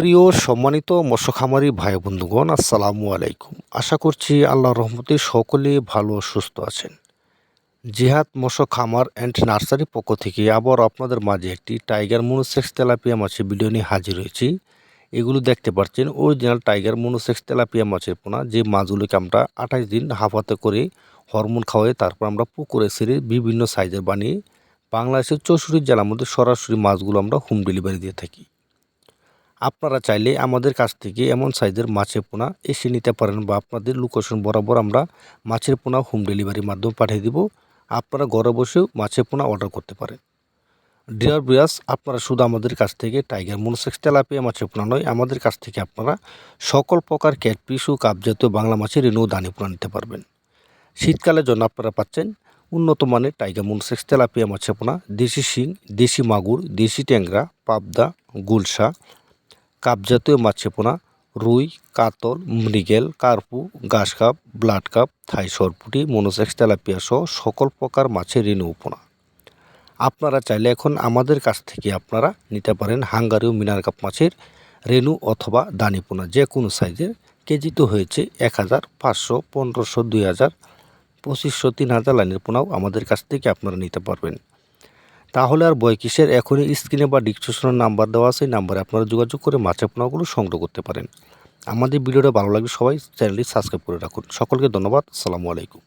প্রিয় সম্মানিত মৎস্য খামারি ভাই বন্ধুগণ, আসসালামু আলাইকুম। আশা করছি আল্লাহর রহমতে সকলে ভালো সুস্থ আছেন। জিহাদ মৎস্য খামার অ্যান্ড নার্সারি পক্ষ থেকে আবার আপনাদের মাঝে একটি টাইগার মনোসেক্স তেলাপিয়া মাছের ভিডিও নিয়ে হাজির হয়েছি। এগুলো দেখতে পাচ্ছেন অরিজিনাল টাইগার মনোসেক্স তেলাপিয়া মাছের পোনা, যে মাছগুলোকে আমরা আঠাশ দিন হাফাতে করে হরমোন খাওয়াই, তারপর আমরা পুকুরে সেরে বিভিন্ন সাইজের বানিয়ে বাংলাদেশের চৌষট্টি জেলার মধ্যে সরাসরি মাছগুলো আমরা হোম ডেলিভারি দিয়ে থাকি। আপনারা চাইলে আমাদের কাছ থেকে এমন সাইজের মাছের পোনা এসে নিতে পারেন বা আপনাদের লোকেশন বরাবর আমরা মাছের পোনা হোম ডেলিভারির মাধ্যমে পাঠিয়ে দিব। আপনারা ঘরে বসেও মাছের পোনা অর্ডার করতে পারেন। ডিয়ার বিয়াস আপনারা শুধু আমাদের কাছ থেকে টাইগার মনোসেক্স তেলাপিয়া মাছের পোনা নয়, আমাদের কাছ থেকে আপনারা সকল প্রকার ক্যাটপিস ও কাপজাতীয় বাংলা মাছের রেণু দানি পোনা নিতে পারবেন। শীতকালের জন্য আপনারা পাচ্ছেন উন্নত মানের টাইগার মনোসেক্স তেলাপিয়া মাছের পোনা, দেশি শিং, দেশি মাগুর, দেশি ট্যাংরা, পাবদা, গুলশা কাপজাতীয় মাছে পোনা রুই, কাতল, মৃগেল, কার্পু ঘাস কাপ ব্লাড কাপ থাই সরপুটি, মনোসেক্স, তেলাপিয়া সহ সকল প্রকার মাছের রেণু পোনা আপনারা চাইলে এখন আমাদের কাছ থেকে আপনারা নিতে পারেন হাঙ্গারি ও মিনার কাপ মাছের রেণু অথবা দানি পোনা, যে কোনো সাইজের। কেজি তো হয়েছে এক হাজার পাঁচশো, পনেরোশো, দুই হাজার, পঁচিশশো, তিন হাজার লাইনের পোনাও আমাদের কাছ থেকে আপনারা নিতে পারবেন। তাহলে আর বয় কিসের? এখনই স্ক্রিনে বা ডিসক্রিপশনের নাম্বার দেওয়া আছে, এই নাম্বারে আপনারা যোগাযোগ করে মাছের পোনাগুলো সংগ্রহ করতে পারেন। আমাদের ভিডিওটা ভালো লাগলে সবাই চ্যানেলটি সাবস্ক্রাইব করে রাখুন। সকলকে ধন্যবাদ। সালামু আলাইকুম।